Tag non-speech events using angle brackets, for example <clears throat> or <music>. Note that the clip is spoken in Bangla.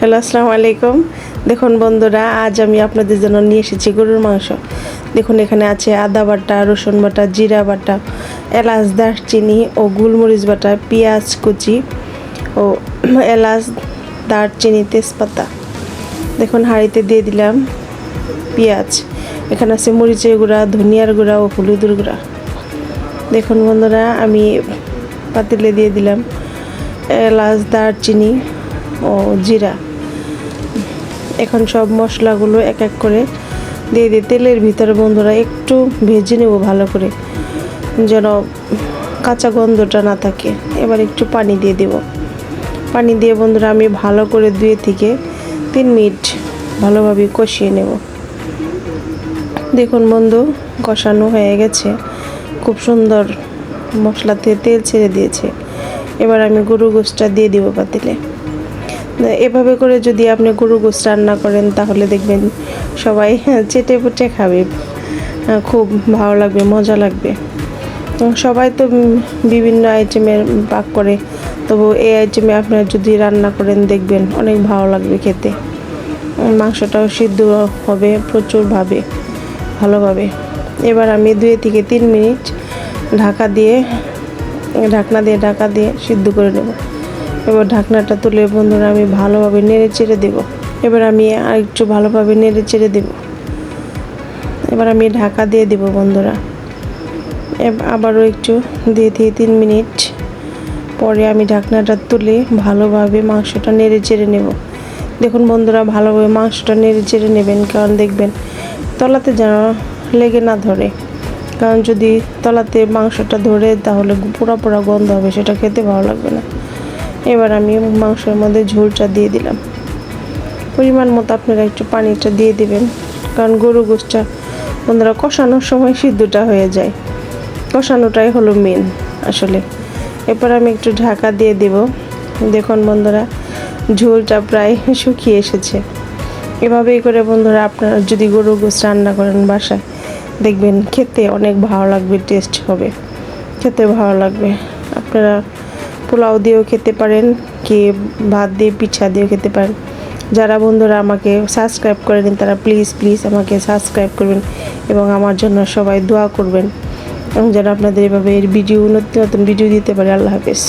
হ্যালো, আসসালামু আলাইকুম। দেখুন বন্ধুরা, আজ আমি আপনাদের জন্য নিয়ে এসেছি গরুর মাংস। দেখুন, এখানে আছে আদা বাটা, রসুন বাটা, জিরা বাটা, এলাচ, দারচিনি ও গোলমরিচ বাটা, পেঁয়াজ, কুচি ও <clears throat> এলাচ, দারচিনি, তেজপাতা। দেখুন, হাঁড়িতে দিয়ে দিলাম পেঁয়াজ। এখানে আছে মরিচের গুঁড়া, ধনিয়ার গুঁড়া ও হলুদের গুঁড়া। দেখুন বন্ধুরা, আমি পাতিলে দিয়ে দিলাম এলাচ, দারচিনি ও জিরা। এখন সব মশলাগুলো এক এক করে দিয়ে দিয়ে তেলের ভিতরে বন্ধুরা একটু ভেজে নেব ভালো করে, যেন কাঁচা গন্ধটা না থাকে। এবার একটু পানি দিয়ে দেব। পানি দিয়ে বন্ধুরা আমি ভালো করে দুয়ে থেকে তিন মিনিট ভালোভাবে কষিয়ে নেব। দেখুন বন্ধু, কষানো হয়ে গেছে। খুব সুন্দর মশলাতে তেল ছেড়ে দিয়েছে। এবার আমি গরু গোশটা দিয়ে দিব পাতিলে। এভাবে করে যদি আপনি গরু গোশ রান্না করেন, তাহলে দেখবেন সবাই চেটে পুটে খাবে। খুব ভালো লাগবে, মজা লাগবে। সবাই তো বিভিন্ন আইটেমের পাক করে। তবু এই আইটেমে আপনারা যদি রান্না করেন, দেখবেন অনেক ভালো লাগবে খেতে। মাংসটাও সিদ্ধ হবে প্রচুরভাবে, ভালোভাবে। এবার আমি দুই থেকে তিন মিনিট ঢাকা দিয়ে, ঢাকনা দিয়ে ঢাকা দিয়ে সিদ্ধ করে নেব। এবার ঢাকনাটা তুলে বন্ধুরা আমি ভালোভাবে নেড়ে চেড়ে দেব। এবার আমি আর একটু ভালোভাবে নেড়ে চেড়ে দেব। এবার আমি ঢাকা দিয়ে দেব বন্ধুরা। আবারও একটু দিয়ে দিয়ে তিন মিনিট। পরে আমি ঢাকনাটা তুলে ভালোভাবে মাংসটা নেড়ে চেড়ে নেব। দেখুন বন্ধুরা, ভালোভাবে মাংসটা নেড়ে চেড়ে নেবেন, কারণ দেখবেন তলাতে যেন লেগে না ধরে। কারণ যদি তলাতে মাংসটা ধরে, তাহলে পোড়া পোড়া গন্ধ হবে, সেটা খেতে ভালো লাগবে না। এবার আমি মাংসের মধ্যে ঝোলটা দিয়ে দিলাম। পরিমাণ মতো আপনারা একটু পানিটা দিয়ে দিবেন, কারণ গরু গোষ্ঠটা বন্ধুরা কষানোর সময় সিদ্ধটা হয়ে যায়। কষানোটাই হলো মেন আসলে। এরপর আমি একটু ঢাকা দিয়ে দেব। দেখুন বন্ধুরা, ঝোলটা প্রায় শুকিয়ে এসেছে। এভাবেই করে বন্ধুরা আপনারা যদি গরু গোস রান্না করেন বাসায়, দেখবেন খেতে অনেক ভালো লাগবে, টেস্ট হবে। খেতে ভালো লাগবে। আপনারা পোলাও দিয়েও খেতে পারেন কে ভাত দিয়ে পিঠা দিয়েও খেতে পারেন। যারা বন্ধুরা আমাকে সাবস্ক্রাইব করেন তারা প্লিজ প্লিজ আমাকে সাবস্ক্রাইব করবেন এবং আমার জন্য সবাই দোয়া করবেন। এবং যারা আপনাদের এভাবে এর ভিডিও নতুন নতুন ভিডিও দিতে পারে। আল্লাহ হাফেজ।